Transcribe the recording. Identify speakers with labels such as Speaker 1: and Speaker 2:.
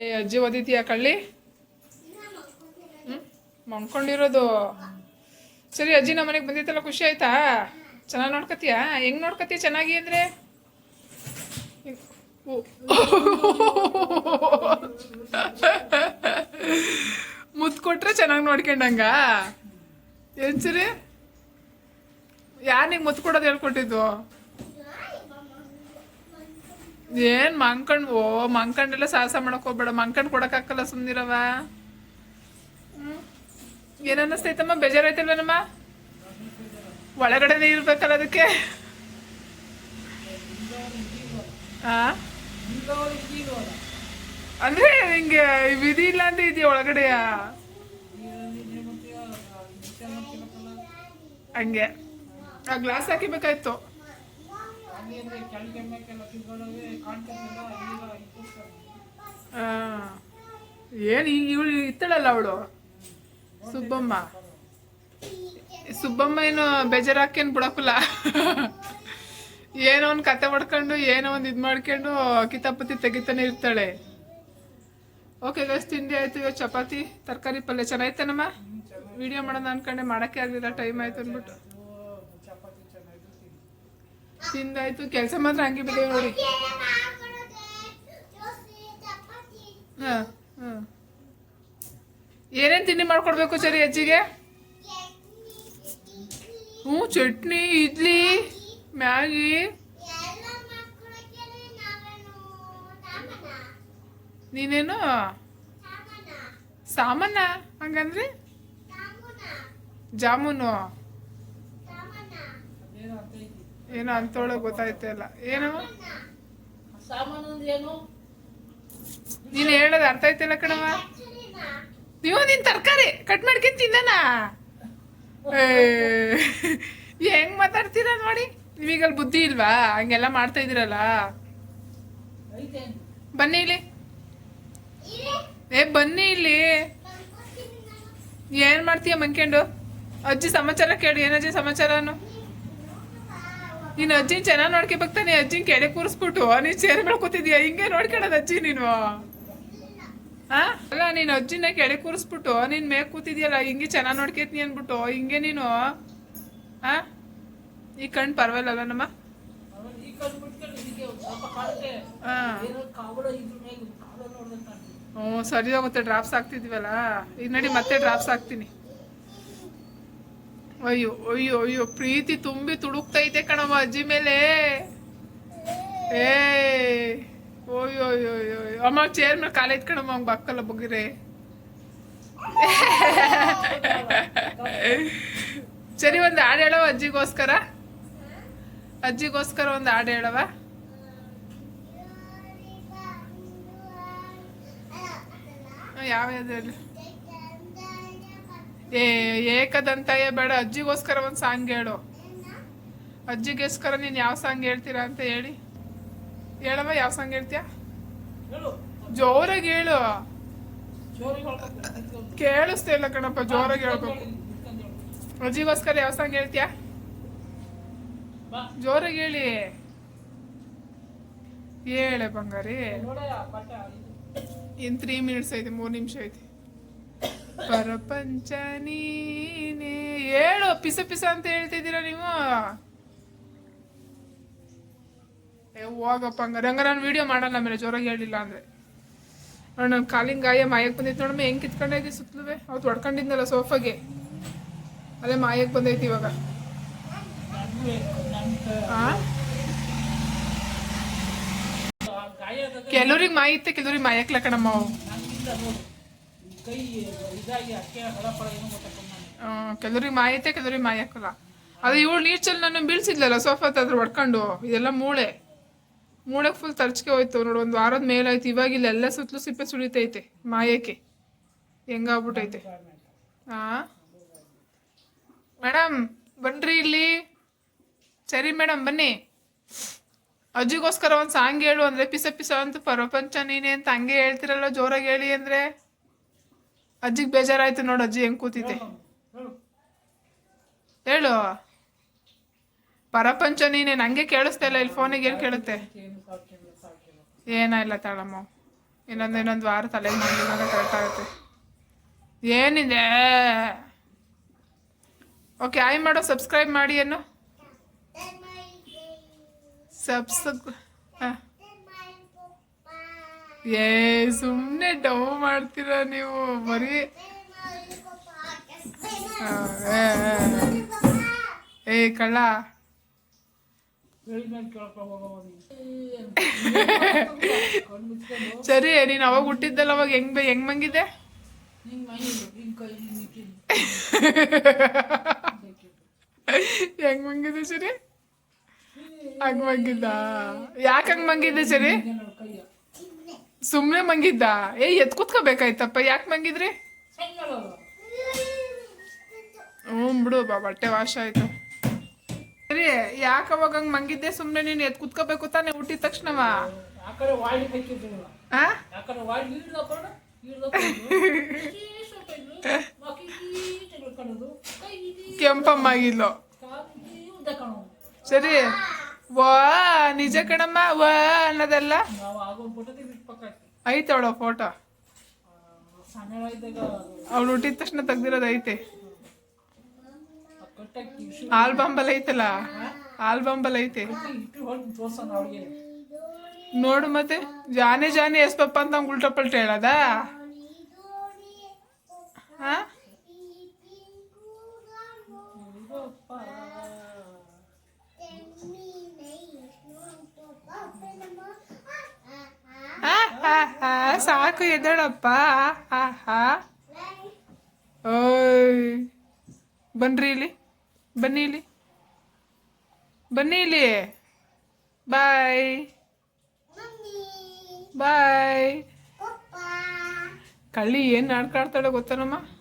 Speaker 1: ಏ, ಅಜ್ಜಿ ಓದಿದ್ಯಾ ಕಳ್ಳಿ? ಹ್ಮ್? ಮನ್ಕೊಂಡಿರೋದು. ಸರಿ, ಅಜ್ಜಿ ನಮ್ಮ ಮನೆಗೆ ಬಂದಿತ್ತಲ್ಲ ಖುಷಿ ಆಯ್ತಾ? ಚೆನ್ನಾಗಿ ನೋಡ್ಕತೀಯ ಹೆಂಗ್ ನೋಡ್ಕತೀಯ ಚೆನ್ನಾಗಿ ಅಂದ್ರೆ. ಮುತ್ತು ಕೊಟ್ರೆ ಚೆನ್ನಾಗಿ ನೋಡ್ಕೊಂಡಂಗ? ಏನು ಸರಿ? ಯಾರು ನಿಂಗೆ ಮುತ್ತು ಕೊಡೋದು ಹೇಳ್ಕೊಟ್ಟಿದ್ದು? ಏನ್ ಮಂಕಣ್, ಓ ಮಂಕಂಡೆಲ್ಲ ಸಾಹಸ ಮಾಡಕ್ ಹೋಗ್ಬೇಡ. ಮಂಕಂಡ್ ಕೊಡಕ್ ಹಾಕಲ್ಲ ಸುಮ್ನಿರವ ಹ್ಮ್. ಏನ್ ಅನ್ನಿಸ್ತೈತಮ್ಮ? ಬೇಜಾರಾಯ್ತಲ್ವೇನಮ್ಮ? ಒಳಗಡೆನೆ ಇರ್ಬೇಕಲ್ಲ ಅದಕ್ಕೆ. ಆ? ಅಂದ್ರೆ ಹಿಂಗೆ ವಿಧಿ ಇಲ್ಲ ಅಂತ ಇದೆಯಾ ಒಳಗಡೆಯ ಹಂಗೆ. ಆ, ಗ್ಲಾಸ್ ಹಾಕಿಬೇಕಾಯ್ತು. ಆ, ಏನ್ ಇವಳು ಇತ್ತಳಲ್ಲ ಅವಳು? ಸುಬ್ಬಮ್ಮ. ಸುಬ್ಬಮ್ಮ ಏನು ಬೇಜಾರಾಕೇನು ಬಿಡಕ್ಕಲ್ಲ. ಏನೋ ಒಂದು ಕತೆ ಹೊಡ್ಕೊಂಡು ಏನೋ ಒಂದು ಇದು ಮಾಡ್ಕೊಂಡು ಕಿತಾಪತಿ ತೆಗಿತಾನೆ ಇರ್ತಾಳೆ. ಓಕೆ ಗಸ್ ತಿಂಡಿ ಆಯ್ತು ಚಪಾತಿ ತರಕಾರಿ ಪಲ್ಯ ಚೆನ್ನಾಗಿತ್ತೇನಮ್ಮ? ವಿಡಿಯೋ ಮಾಡೋಣ ಅನ್ಕೊಂಡೆ ಮಾಡಕ್ಕೆ ಆಗಲಿಲ್ಲ ಟೈಮ್ ಆಯ್ತು ಅಂದ್ಬಿಟ್ಟು. ತಿಂದಾಯ್ತು ಕೆಲಸ ಮಾತ್ರ ಹಂಗೆ ಬಿದ್ದೇವೆ ನೋಡಿ. ಹಾಂ ಹಾಂ. ಏನೇನು ತಿಂಡಿ ಮಾಡ್ಕೊಡ್ಬೇಕು ಸರಿ ಅಜ್ಜಿಗೆ? ಹ್ಞೂ ಚಟ್ನಿ ಇಡ್ಲಿ ಮ್ಯಾಗಿ. ನೀನೇನು? ಸಾಮಾನ ಹಂಗಂದ್ರೆ? ಜಾಮೂನು. ಏನೋ ಅಂತೋಳ ಗೊತ್ತಾಯ್ತಾ ಇಲ್ಲ ಏನವ
Speaker 2: ಸಾಮಾನು ಏನು
Speaker 1: ನೀನು ಹೇಳೋದು ಅರ್ಥ ಆಯ್ತಿಲ್ಲ ಕಣವ ನೀವು ನಿನ್ ತರಕಾರಿ ಕಟ್ ಮಾಡ್ಕೊಂಡ್ ತಿನ್ನ ಹೆಂಗ್ ಮಾತಾಡ್ತೀರ ನೋಡಿ. ನೀವೀಗಲ್ಲಿ ಬುದ್ಧಿ ಇಲ್ವಾ? ಹಂಗೆಲ್ಲ ಮಾಡ್ತಾ ಇದ್ರಲ್ಲ
Speaker 2: ಐತೆ
Speaker 1: ಬನ್ನಿ ಇಲ್ಲಿ. ಏ ಬನ್ನಿ ಇಲ್ಲಿ. ಏನ್ ಮಾಡ್ತೀಯ ಮಂಕೊಂಡು ಅಜ್ಜಿ ಸಮಾಚಾರ ಕೇಳಿ ಏನಜ್ಜಿ ಸಮಾಚಾರನು? ನೀನು ಅಜ್ಜಿನ ಚೆನ್ನಾಗಿ ನೋಡ್ಕೊಬೇಕಾನೆ ಅಜ್ಜಿನ ಕೆಡೆ ಕೂರಿಸ್ಬಿಟ್ಟು ನೀನ್ ಚೇರ್ ಮಾಡ್ಕೋತಿದ್ಯಾ ಹಿಂಗೆ ನೋಡ್ಕೊಳೋದು ಅಜ್ಜಿ ನೀನು. ಆ? ಅಲ್ಲ ನೀನು ಅಜ್ಜಿನ ಕೆಡೆ ಕೂರಿಸ್ಬಿಟ್ಟು ನೀನ್ ಮೇಗ್ ಕೂತಿದ್ಯಲ್ಲ ಹಿಂಗೆ ಚೆನ್ನಾಗಿ ನೋಡ್ಕೊತೀನಿ ಅನ್ಬಿಟ್ಟು ಹಿಂಗೆ ನೀನು ಆ? ಈ ಕಣ್ ಪರವಾಗಿಲ್ಲ ನಮ್ಮ
Speaker 2: ಕಣ್ಣು
Speaker 1: ಹಾ. ಹ್ಞೂ ಸರಿ ಹೋಗುತ್ತೆ ಡ್ರಾಪ್ಸ್ ಹಾಕ್ತಿದ್ವಲ್ಲ. ಈಗ ನಡಿ ಮತ್ತೆ ಡ್ರಾಪ್ಸ್ ಹಾಕ್ತೀನಿ. ಅಯ್ಯೋ ಅಯ್ಯೋ ಅಯ್ಯೋ, ಪ್ರೀತಿ ತುಂಬಿ ತುಡುಕ್ತೈತೆ ಕಣವ ಅಜ್ಜಿ ಮೇಲೆ. ಏ, ಅಯ್ಯೋ ಅಯ್ಯೋ ಅಯ್ಯೋ. ಅಮ್ಮ ಚೇರ್ ಮೇಲೆ ಕಾಲ ಕಣಮ್ಮ ಹಂಗೆ ಬಕ್ಕಲ್ಲ ಬಗ್ಗಿರೆ. ಸರಿ, ಒಂದು ಹಾಡು ಹೇಳವ ಅಜ್ಜಿಗೋಸ್ಕರ. ಅಜ್ಜಿಗೋಸ್ಕರ ಒಂದು ಹಾಡು ಹೇಳವ ಯಾವ ಹೇಳಿ. ಏ ಬೇಡ. ಅಜ್ಜಿಗೋಸ್ಕರ ಒಂದು ಸಾಂಗ್ ಹೇಳು. ಅಜ್ಜಿಗೋಸ್ಕರ ನೀನು ಯಾವ ಸಾಂಗ್ ಹೇಳ್ತೀರಾ ಅಂತ ಹೇಳಿ. ಹೇಳಮ್ಮ ಯಾವ ಸಾಂಗ್ ಹೇಳ್ತೀಯ?
Speaker 2: ಹೇಳು.
Speaker 1: ಜೋರಾಗಿ ಹೇಳು.
Speaker 2: ಜೋರಿಗೆ
Speaker 1: ಕೇಳಿಸ್ತಾ ಇಲ್ಲ ಕಣಪ್ಪ ಜೋರಾಗಿ ಹೇಳ್ಬೇಕು. ಅಜ್ಜಿಗೋಸ್ಕರ ಯಾವ ಸಾಂಗ್ ಹೇಳ್ತೀಯ? ಜೋರಾಗಿ ಹೇಳಿ. ಹೇಳ ಬಂಗಾರಿ. ಇನ್ ತ್ರೀ ಮಿನಿಟ್ಸ್ ಐತಿ ಮೂರು ನಿಮಿಷ ಐತೆ. ಪರಪಂಚ ನೀನೇ ಹೇಳು ಪಿಸ ಪಿಸ ಅಂತ ಹೇಳ್ತಿದ್ದೀರಾ ನೀವು? ಏ ಹೋಗಪ್ಪ ಹಂಗಾರೆ. ಹಂಗ ನಾನು ವಿಡಿಯೋ ಮಾಡಲ್ಲ ಆಮೇಲೆ ಜೋರಾಗಿ ಹೇಳಿಲ್ಲ ಅಂದ್ರೆ. ನೋಡಿ ನನ್ನ ಕಾಲಿನ ಗಾಯ ಮಾಯಕ್ಕೆ ಬಂದಿತ್ತು ನೋಡಮ್ಮ ಹೆಂಗೆ ಕಿತ್ಕೊಂಡೈತಿ ಸುತ್ತಲುವೆ? ಅವತ್ತು ಹೊಡ್ಕೊಂಡಿದ್ನಲ್ಲ ಸೋಫಾಗೆ. ಅದೇ ಮಾಯಕ್ಕೆ ಬಂದೈತಿ ಇವಾಗ. ಕೆಲವ್ರಿಗೆ ಮಾಯಿತ್ತೆ ಕೆಲವ್ರಿಗೆ ಮಾಯಕ್ಲ ಕಣಮ್ಮ ಅವು.
Speaker 2: ಇದಾಗಿ
Speaker 1: ಕೆಲವ್ರಿಗೆ ಮಾಯೈತೆ ಕೆಲವ್ರಿಗೆ ಮಾಯಕ್ಕಲ್ಲ ಅದು ಇವಳು ನೀರ್ ಚೆಲ್ಲಿ ನಾನು ಬೀಳ್ಸಿದ್ಲಲ್ಲ ಸೋಫಾ ಹತ್ರ ಹೊಡ್ಕೊಂಡು, ಇದೆಲ್ಲ ಮೂಳೆ. ಮೂಳೆಗೆ ಫುಲ್ ತರ್ಚ್ಕೆ ಹೋಯ್ತು ನೋಡು, ಒಂದು ವಾರದ ಮೇಲಾಯ್ತು, ಇವಾಗ ಇಲ್ಲೆಲ್ಲ ಸುತ್ತಲೂ ಸಿಪ್ಪೆ ಸುಳಿತೈತೆ, ಮಾಯಕ್ಕೆ. ಹೆಂಗಾಗ್ಬಿಟ್ಟೈತೆ ಹಾಂ ಮೇಡಮ್ ಬನ್ರಿ ಇಲ್ಲಿ. ಸರಿ ಮೇಡಮ್ ಬನ್ನಿ. ಅಜ್ಜಿಗೋಸ್ಕರ ಒಂದು ಸಾಂಗ್ ಹೇಳು, ಅಂದ್ರೆ ಪಿಸ ಪಿಸ ಅಂತ, ಪ್ರಪಂಚ ನೀನೆ ಅಂತ ಹಂಗೆ ಹೇಳ್ತಿರಲ್ಲ, ಜೋರಾಗಿ ಹೇಳಿ ಅಂದ್ರೆ. ಅಜ್ಜಿಗೆ ಬೇಜಾರಾಯ್ತು ನೋಡು ಅಜ್ಜಿ ಹೆಂಗ್ ಕೂತಿದ್ದೆ.
Speaker 2: ಹೇಳು
Speaker 1: ಪರಪಂಚ ನೀನೆ ನಂಗೆ ಕೇಳಿಸ್ತಾ ಇಲ್ಲ ಇಲ್ಲಿ ಫೋನಿಗೆ ಏನು ಕೇಳುತ್ತೆ?
Speaker 2: ಏನು
Speaker 1: ಇಲ್ಲ ತಾಳಮ್ಮ. ಇನ್ನೊಂದು ಇನ್ನೊಂದು ವಾರ ತಲೆ ಮಾಡಿದಾಗ ಕರೆಕ್ಟ್ ಆಗುತ್ತೆ. ಏನಿದೆ? ಓಕೆ ಆಯ್ ಮಾಡೋ ಸಬ್ಸ್ಕ್ರೈಬ್ ಮಾಡಿ ಏನು? ಸಬ್ಸ್ ಹಾಂ. ಏ ಸುಮ್ಮನೆ ಡವ್ ಮಾಡ್ತೀರಾ ನೀವು? ಬರೀ ಏ, ಕಳ್ಳ. ಸರಿ ನೀನು ಅವಾಗ ಹುಟ್ಟಿದ್ದಲ್ಲ ಅವಾಗ ಹೆಂಗ್ ಹೆಂಗ್ ಮಂಗಿದೆ?
Speaker 2: ಹಿಂಗೆ
Speaker 1: ಮಂಗಿದೆ ಸರಿ? ಹಂಗ್ ಮಂಗಿದ್ದ? ಯಾಕೆ ಹಂಗ್ ಮಂಗಿದ್ದೆ ಸರಿ? ಸುಮ್ಮನೆ ಮಂಗಿದ್ದ? ಏ ಎತ್ ಕುತ್ಕೋಬೇಕಾಯ್ತಪ್ಪ ಯಾಕೆ ಮಂಗಿದ್ರಿ. ಹ್ಞೂ ಬಿಡು ಬಾ ಬಟ್ಟೆ ವಾಶ್ ಆಯ್ತು. ಸರಿ ಯಾಕೆ ಅವಾಗ ಹಂಗೆ ಮಂಗಿದ್ದೆ? ಸುಮ್ಮನೆ ನೀನು ಎತ್ ಕುತ್ಕೋಬೇಕು ತಾನೆ ಹುಟ್ಟಿದ ತಕ್ಷಣವ?
Speaker 2: ಆ ಕಡೆ ವಾಡಿ
Speaker 1: ಆ?
Speaker 2: ಆ ಕಡೆ ವಾಡಿ ಹಿಡ್ದಪ್ಪ ಹಿಡ್ದಪ್ಪ ಬಾಕಿ ತೆಗೆದುಕೊಳ್ಳೋದು ಕೈ ಇಲ್ಲಿ
Speaker 1: ಕೆಂಪಮ್ಮ ಆಗಿದ್ಲು
Speaker 2: ಕಾಲು ಇಲ್ಲಿ ಉದ್ದ
Speaker 1: ಸರಿ ವಾ ನಿಜ ಕಣಮ್ಮ ವಾ ಅನ್ನೋದೆಲ್ಲ?
Speaker 2: ನಾವು ಅವಳ ಫೋಟೋ.
Speaker 1: ಅವಳು ಹುಟ್ಟಿದ ತಕ್ಷಣ ತೆಗ್ದಿರೋದು ಐತೆ. ಆಲ್ಬಂಬಲ್ ಐತಲ್ಲ? ಆಲ್ಬಂಬಲ್ ಐತೆ. ನೋಡು ಮತ್ತೆ. ಜಾನೆ ಜಾನೆ ಎಸ್ ಪಪ್ಪ ಅಂತ ಉಲ್ಟಾ ಹೇಳದ? ಹಾ
Speaker 2: ಇದಪ್ಪ.
Speaker 1: ಆ, ಆ, ಆ, ಸಾಕು ಎದ್ದಳಪ್ಪ. ಆ, ಆ. ಓಯ್. ಬನ್ರಿ ಇಲ್ಲಿ. ಬನ್ನಿ ಇಲ್ಲಿ. ಬನ್ನಿ ಇಲ್ಲಿ. ಬಾಯ್. ಬಾಯ್. ಕಳ್ಳಿ ಏನ್ ಆಡ್ಕಾಡ್ತಾಳೆ ಗೊತ್ತನಮ್ಮ?